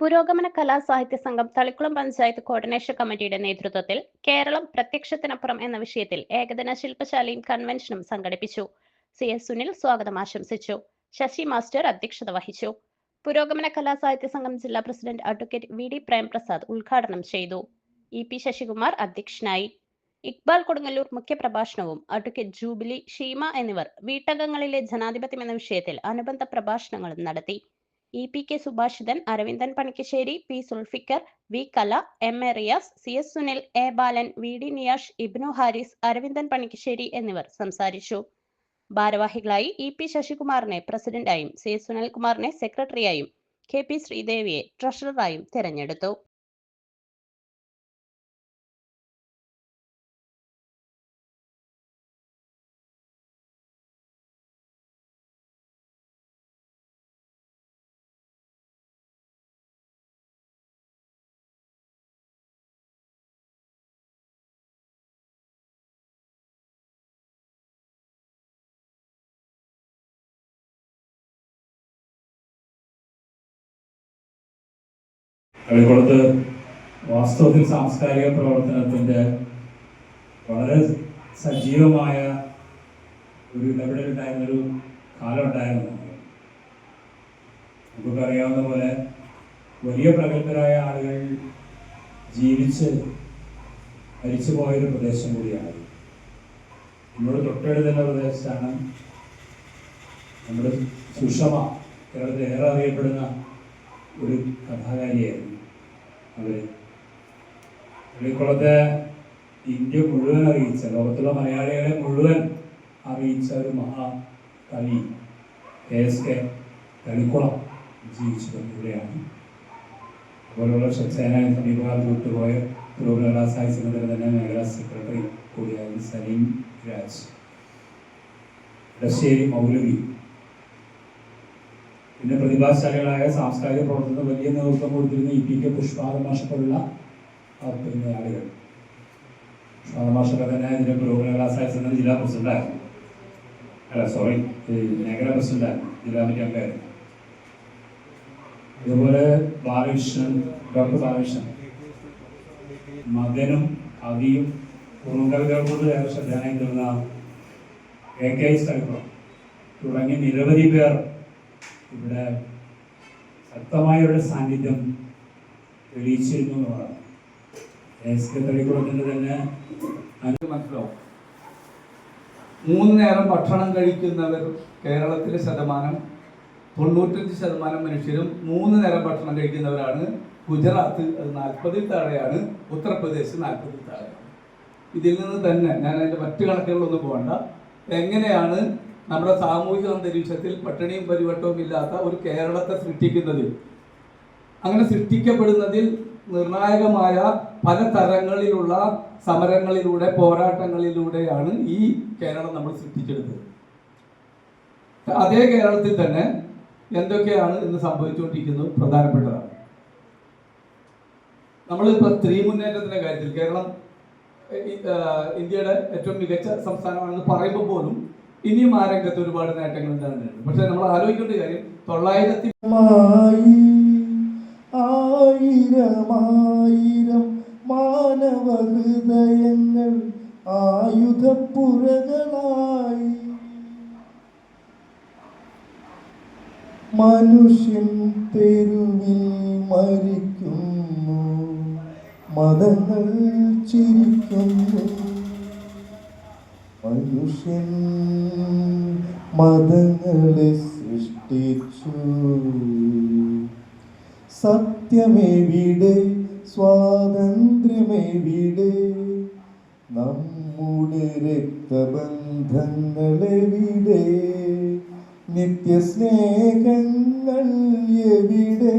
പുരോഗമന കലാ സാഹിത്യ സംഘം തളിക്കുളം പഞ്ചായത്ത് കോർഡിനേഷൻ കമ്മിറ്റിയുടെ നേതൃത്വത്തിൽ കേരളം പ്രത്യക്ഷത്തിനപ്പുറം എന്ന വിഷയത്തിൽ ഏകദിന ശില്പശാലയും കൺവെൻഷനും സംഘടിപ്പിച്ചു. സി എസ് സുനിൽ സ്വാഗതം ആശംസിച്ചു. ശശി മാസ്റ്റർ അധ്യക്ഷത വഹിച്ചു. പുരോഗമന കലാ സാഹിത്യ സംഘം ജില്ലാ president advocate V D Premprasad ഉദ്ഘാടനം ചെയ്തു. ഇ പി ശശികുമാർ അധ്യക്ഷനായി. ഇക്ബാൽ കൊടുങ്ങല്ലൂർ മുഖ്യപ്രഭാഷണവും അഡ്വക്കേറ്റ് ജൂബിലി ഷീമ എന്നിവർ വീട്ടകങ്ങളിലെ ജനാധിപത്യം എന്ന വിഷയത്തിൽ അനുബന്ധ പ്രഭാഷണങ്ങളും നടത്തി. E P K Subhashithan Aravindan Panikkassery P Sulfikar V Kala M A Riyas C S Sunil A Balan V D Niyash Ibnu Haris Aravindan Panikkassery എന്നിവർ സംസാരിച്ചു. ഭാരവാഹികളായി ഇ പി ശശികുമാറിനെ പ്രസിഡന്റായും സി എസ് സുനിൽകുമാറിനെ സെക്രട്ടറിയായും കെ പി ശ്രീദേവിയെ ട്രഷററായും തെരഞ്ഞെടുത്തു. കളിക്കുളത്ത് വാസ്തവത്തിൽ സാംസ്കാരിക പ്രവർത്തനത്തിന്റെ വളരെ സജീവമായ ഒരു ഇടപെടലുണ്ടായിരുന്നൊരു കാലം ഉണ്ടായിരുന്നു. നമുക്കറിയാവുന്ന പോലെ വലിയ പ്രഗത്ഭരായ ആളുകൾ ജീവിച്ച് മരിച്ചു പോയൊരു പ്രദേശം കൂടിയാണ്. നമ്മുടെ തൊട്ടടുത്തുള്ള പ്രദേശത്താണ് നമ്മുടെ സുഷമ കേരളത്തിൽ ഏറെ അറിയപ്പെടുന്ന ഒരു കഥാകാരിയായിരുന്നു. അവർ പള്ളിക്കുളത്തെ ഇന്ത്യ മുഴുവൻ അറിയിച്ച ലോകത്തുള്ള മലയാളികളെ മുഴുവൻ അറിയിച്ച ഒരു മഹാ കവി കെ എസ് കെ തളിക്കുളം ജീവിച്ചത് ഇവിടെയാണ് അതുപോലുള്ള സേനായ സമീപകാലത്ത് വിട്ടുപോയ തിരുവനന്തപുരം സാഹിത്യ സംഘത്തിന് തന്നെ മേഖലാ സെക്രട്ടറി കൂടിയായിരുന്നു സലീം രാജ്. ഇടശ്ശേരി മൗലവി പിന്നെ പ്രതിഭാശാലികളായ സാംസ്കാരിക പ്രവർത്തനത്തിന് വലിയ നേതൃത്വം കൊടുത്തിരുന്ന ഇ പി കെ പുഷ്പാദമാഷക്കുള്ള പിന്നെ ആളുകൾ. പുഷ്പാദമാഷൊക്കെ തന്നെ ഇതിന്റെ പുരോഗമന സംഘം ജില്ലാ പ്രസിഡന്റായിരുന്നു അല്ല സോറി മേഖലാ പ്രസിഡന്റായിരുന്നു ജില്ലാ കമ്മിറ്റി അംഗമായിരുന്നു. അതുപോലെ ബാലകൃഷ്ണൻ ഡോക്ടർ ബാലകൃഷ്ണൻ. മകനും അവിയും കുറുങ്കവികൾക്കൊണ്ട് ഏറെ ശ്രദ്ധേയം തീർന്ന എ കെ സ്ഥലക്കുളം തുടങ്ങി നിരവധി പേർ ഇവിടെ ശക്തമായ ഒരു സാന്നിധ്യം തെളിയിച്ചിരുന്നു എന്നുള്ളതാണ്. തന്നെ മനസ്സിലാവും. മൂന്ന് നേരം ഭക്ഷണം കഴിക്കുന്നവർ കേരളത്തിലെ ശതമാനം തൊണ്ണൂറ്റഞ്ച് ശതമാനം മനുഷ്യരും മൂന്ന് നേരം ഭക്ഷണം കഴിക്കുന്നവരാണ്. ഗുജറാത്ത് അത് നാൽപ്പതിൽ താഴെയാണ് ഉത്തർപ്രദേശ് നാൽപ്പതിൽ താഴെയാണ്. ഇതിൽ നിന്ന് തന്നെ ഞാൻ അതിന്റെ മറ്റു കണക്കുകളൊന്നും പോകണ്ട. എങ്ങനെയാണ് നമ്മുടെ സാമൂഹിക അന്തരീക്ഷത്തിൽ പട്ടിണിയും പരിവട്ടവും ഇല്ലാത്ത ഒരു കേരളത്തെ സൃഷ്ടിക്കുന്നതിൽ അങ്ങനെ സൃഷ്ടിക്കപ്പെടുന്നതിൽ നിർണായകമായ പല തരങ്ങളിലുള്ള സമരങ്ങളിലൂടെ പോരാട്ടങ്ങളിലൂടെയാണ് ഈ കേരളം നമ്മൾ സൃഷ്ടിച്ചെടുത്തത്. അതേ കേരളത്തിൽ തന്നെ എന്തൊക്കെയാണ് ഇന്ന് സംഭവിച്ചുകൊണ്ടിരിക്കുന്നത് പ്രധാനപ്പെട്ടതാണ്. നമ്മളിപ്പോൾ സ്ത്രീ മുന്നേറ്റത്തിന്റെ കാര്യത്തിൽ കേരളം ഇന്ത്യയുടെ ഏറ്റവും മികച്ച സംസ്ഥാനമാണെന്ന് പറയുമ്പോൾ പോലും ഇനിയും ആ രംഗത്ത് ഒരുപാട് നേട്ടങ്ങൾ ഉണ്ടാകുന്നുണ്ട്. പക്ഷെ നമ്മൾ ആലോചിക്കേണ്ട കാര്യം തൊള്ളായിരത്തി മായി ആയിരമായിരം മാനവ ഹൃദയങ്ങൾ ആയുധപ്പുരകളായി. മനുഷ്യൻ തെരുവിൽ മരിക്കുന്നു മതങ്ങൾ ചിരിക്കുന്നു. മനുഷ്യൻ മതങ്ങളെ സൃഷ്ടിച്ചു. സത്യമേവിടെ സ്വാതന്ത്ര്യമേവിടെ നമ്മുടെ രക്തബന്ധങ്ങളെവിടെ നിത്യസ്നേഹങ്ങൾ എവിടെ?